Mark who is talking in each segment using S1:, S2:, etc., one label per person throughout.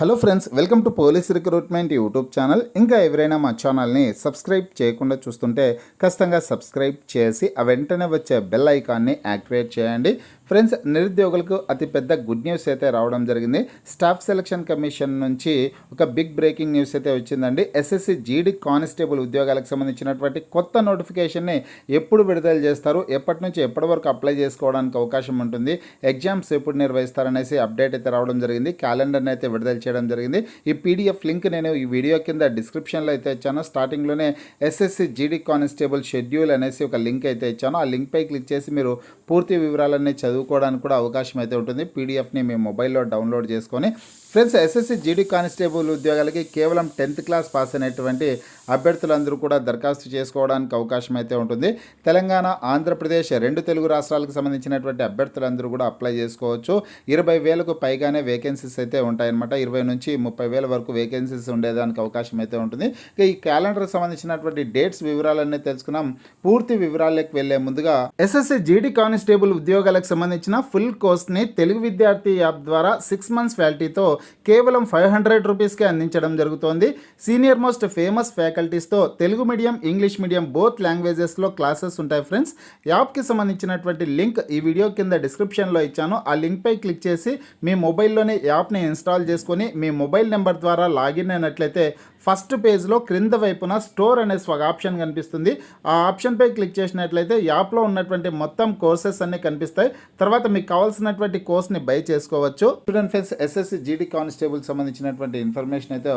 S1: Hello friends welcome to police recruitment YouTube channel. ఇంకా ఎవరైనా మా ఛానల్ని సబ్స్క్రైబ్ చేయకుండా చూస్తుంటే ఖచ్చితంగా సబ్స్క్రైబ్ చేసి ఆ వెంటనే వచ్చే బెల్ ఐకాన్ని యాక్టివేట్ చేయండి. ఫ్రెండ్స్ నిరుద్యోగులకు అతిపెద్ద గుడ్ న్యూస్ అయితే రావడం జరిగింది. స్టాఫ్ సెలక్షన్ కమిషన్ నుంచి ఒక బిగ్ బ్రేకింగ్ న్యూస్ అయితే వచ్చిందండి. ఎస్ఎస్సి జీడి కానిస్టేబుల్ ఉద్యోగాలకు సంబంధించినటువంటి కొత్త నోటిఫికేషన్ని ఎప్పుడు విడుదల చేస్తారు? ఎప్పటి నుంచి ఎప్పటి వరకు అప్లై చేసుకోవడానికి అవకాశం ఉంటుంది? ఎగ్జామ్స్ ఎప్పుడు నిర్వహిస్తారనేసి అప్డేట్ అయితే రావడం జరిగింది. క్యాలెండర్ని అయితే విడుదల చేయడం జరిగింది. ఈ పీడిఎఫ్ లింక్ నేను ఈ వీడియో కింద డిస్క్రిప్షన్లో అయితే ఇచ్చాను. స్టార్టింగ్లోనే ఎస్ఎస్సి జీడీ కానిస్టేబుల్ షెడ్యూల్ అనేసి ఒక లింక్ అయితే ఇచ్చాను. ఆ లింక్పై క్లిక్ చేసి మీరు పూర్తి వివరాలన్నీ చదువుకోవడానికి కూడా అవకాశం అయితే ఉంటుంది. పీడిఎఫ్ని మీ మొబైల్లో డౌన్లోడ్ చేసుకొని ఫ్రెండ్స్ ఎస్ఎస్సి జీడీ కానిస్టేబుల్ ఉద్యోగాలకి కేవలం టెన్త్ క్లాస్ పాస్ అయినటువంటి అభ్యర్థులందరూ కూడా దరఖాస్తు చేసుకోవడానికి అవకాశం అయితే ఉంటుంది. తెలంగాణ ఆంధ్రప్రదేశ్ రెండు తెలుగు రాష్ట్రాలకు సంబంధించినటువంటి అభ్యర్థులందరూ కూడా అప్లై చేసుకోవచ్చు. ఇరవై వేలకు పైగానే వేకెన్సీస్ అయితే ఉంటాయన్నమాట. ఇరవై నుంచి ముప్పై వేల వరకు వేకెన్సీస్ ఉండేదానికి అవకాశం అయితే ఉంటుంది. ఈ క్యాలెండర్కి సంబంధించినటువంటి డేట్స్ వివరాలన్నీ తెలుసుకున్నాం. పూర్తి వివరాలకు వెళ్ళే ముందుగా ఎస్ఎస్సి జీడీ కానిస్టేబుల్ ఉద్యోగాలకు సంబంధించిన ఫుల్ కోర్స్ని తెలుగు విద్యార్థి యాప్ ద్వారా సిక్స్ మంత్స్ వ్యాలిటీతో కేవలం ఫైవ్ హండ్రెడ్ రూపీస్కే అందించడం జరుగుతోంది. Senior most famous ఫ్యాకల్టీస్తో Telugu medium English medium both లాంగ్వేజెస్లో classes ఉంటాయి ఫ్రెండ్స్. యాప్కి సంబంధించినటువంటి లింక్ ఈ వీడియో కింద డిస్క్రిప్షన్లో ఇచ్చాను. ఆ లింక్పై క్లిక్ చేసి మీ మొబైల్లోనే యాప్ని ఇన్స్టాల్ చేసుకొని మీ మొబైల్ నెంబర్ ద్వారా లాగిన్ అయినట్లయితే ఫస్ట్ పేజ్లో క్రింద వైపున స్టోర్ అనే ఒక ఆప్షన్ కనిపిస్తుంది. ఆ ఆప్షన్పై క్లిక్ చేసినట్లయితే యాప్లో ఉన్నటువంటి మొత్తం కోర్సెస్ అన్నీ కనిపిస్తాయి. తర్వాత మీకు కావాల్సినటువంటి కోర్స్ని బై చేసుకోవచ్చు. Student face SSC GD constable సంబంధించినటువంటి ఇన్ఫర్మేషన్ అయితే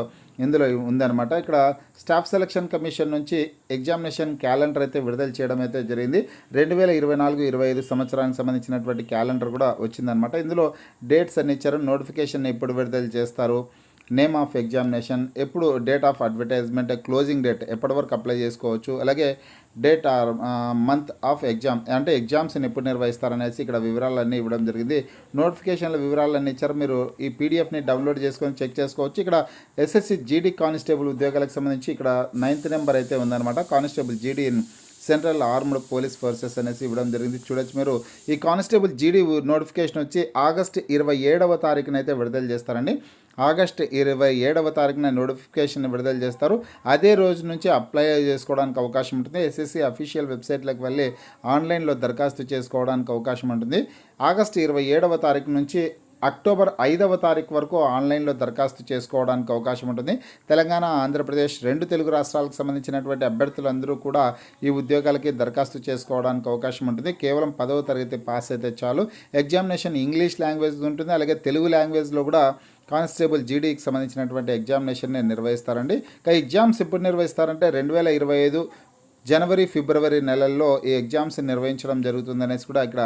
S1: ఇందులో ఉందన్నమాట. ఇక్కడ స్టాఫ్ సెలక్షన్ కమిషన్ నుంచి ఎగ్జామినేషన్ క్యాలెండర్ అయితే విడుదల చేయడం అయితే జరిగింది. రెండు వేల ఇరవై నాలుగు ఇరవై ఐదు సంవత్సరానికి సంబంధించినటువంటి క్యాలెండర్ కూడా వచ్చిందనమాట ఇందులో డేట్స్ అన్ని ఇచ్చారు. నోటిఫికేషన్ ఎప్పుడు విడుదల చేస్తారు? నేమ్ ఆఫ్ ఎగ్జామినేషన్ ఎప్పుడు date of advertisement closing date ఎప్పటి వరకు అప్లై చేసుకోవచ్చు అలాగే date or month of exam అంటే ఎగ్జామ్స్ని ఎప్పుడు నిర్వహిస్తారనేసి ఇక్కడ వివరాలన్నీ ఇవ్వడం జరిగింది. నోటిఫికేషన్ల వివరాలన్నీ ఇచ్చారు. మీరు ఈ పీడిఎఫ్ని డౌన్లోడ్ చేసుకొని చెక్ చేసుకోవచ్చు. ఇక్కడ ఎస్ఎస్సి జీడీ కానిస్టేబుల్ ఉద్యోగాలకు సంబంధించి ఇక్కడ నైన్త్ నెంబర్ అయితే ఉందన్నమాట. కానిస్టేబుల్ జీడీ సెంట్రల్ ఆర్మ్డ్ పోలీస్ ఫోర్సెస్ అనేసి ఇవ్వడం జరిగింది. చూడొచ్చు మీరు. ఈ కానిస్టేబుల్ జీడీ నోటిఫికేషన్ వచ్చి ఆగస్ట్ ఇరవై ఏడవ తారీఖున అయితే విడుదల చేస్తారండి. ఆగస్ట్ ఇరవై ఏడవ తారీఖున నోటిఫికేషన్ విడుదల చేస్తారు. అదే రోజు నుంచి అప్లై చేసుకోవడానికి అవకాశం ఉంటుంది. ఎస్ఎస్సి అఫీషియల్ వెబ్సైట్లకు వెళ్ళి ఆన్లైన్లో దరఖాస్తు చేసుకోవడానికి అవకాశం ఉంటుంది. ఆగస్ట్ ఇరవై ఏడవ తారీఖు నుంచి అక్టోబర్ ఐదవ తారీఖు వరకు ఆన్లైన్లో దరఖాస్తు చేసుకోవడానికి అవకాశం ఉంటుంది. తెలంగాణ ఆంధ్రప్రదేశ్ రెండు తెలుగు రాష్ట్రాలకు సంబంధించినటువంటి అభ్యర్థులందరూ కూడా ఈ ఉద్యోగాలకి దరఖాస్తు చేసుకోవడానికి అవకాశం ఉంటుంది. కేవలం పదవ తరగతి పాస్ అయితే చాలు. ఎగ్జామినేషన్ ఇంగ్లీష్ లాంగ్వేజ్ ఉంటుంది. అలాగే తెలుగు లాంగ్వేజ్లో కూడా కానిస్టేబుల్ జీడీకి సంబంధించినటువంటి ఎగ్జామినేషన్ని నిర్వహిస్తారండి. ఇక ఎగ్జామ్స్ ఎప్పుడు నిర్వహిస్తారంటే రెండు వేల ఇరవై ఐదు జనవరి ఫిబ్రవరి నెలల్లో ఈ ఎగ్జామ్స్ నిర్వహించడం జరుగుతుందనేసి కూడా ఇక్కడ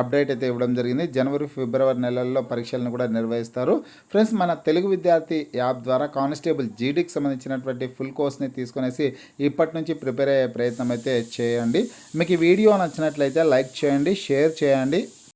S1: అప్డేట్ అయితే ఇవ్వడం జరిగింది. జనవరి ఫిబ్రవరి నెలల్లో పరీక్షలను కూడా నిర్వహిస్తారు. ఫ్రెండ్స్ మన తెలుగు విద్యార్థి యాప్ ద్వారా కానిస్టేబుల్ జీడీకి సంబంధించినటువంటి ఫుల్ కోర్స్ని తీసుకునేసి ఇప్పటి నుంచి ప్రిపేర్ అయ్యే ప్రయత్నం అయితే చేయండి. మీకు ఈ వీడియో నచ్చినట్లయితే లైక్ చేయండి షేర్ చేయండి.